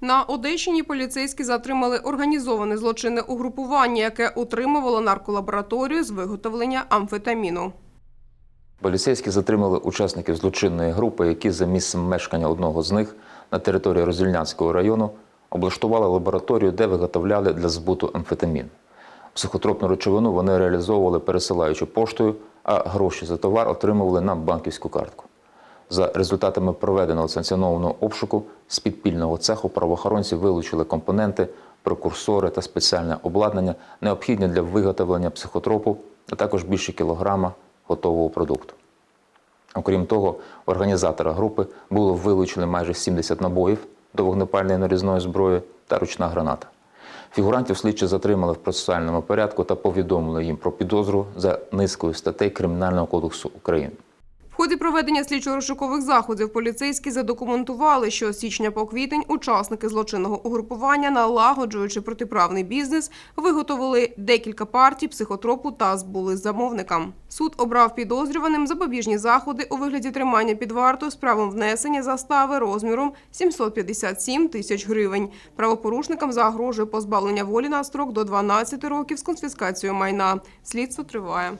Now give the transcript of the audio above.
На Одещині поліцейські затримали організоване злочинне угрупування, яке утримувало нарколабораторію з виготовлення амфетаміну. Поліцейські затримали учасників злочинної групи, які за місцем мешкання одного з них на території Роздільнянського району облаштували лабораторію, де виготовляли для збуту амфетамін. Психотропну речовину вони реалізовували пересилаючи поштою, а гроші за товар отримували на банківську картку. За результатами проведеного санкціонованого обшуку з підпільного цеху правоохоронці вилучили компоненти, прекурсори та спеціальне обладнання, необхідні для виготовлення психотропу, а також більше кілограма готового продукту. Окрім того, організатора групи було вилучено майже 70 набоїв до вогнепальної нарізної зброї та ручна граната. Фігурантів слідчі затримали в процесуальному порядку та повідомили їм про підозру за низкою статей Кримінального кодексу України. Ході проведення слідчо-розшукових заходів поліцейські задокументували, що з січня по квітень учасники злочинного угрупування, налагоджуючи протиправний бізнес, виготовили декілька партій психотропу та збули замовникам. Суд обрав підозрюваним запобіжні заходи у вигляді тримання під вартою з правом внесення застави розміром 757 тисяч гривень. Правопорушникам загрожує позбавлення волі на строк до 12 років з конфіскацією майна. Слідство триває.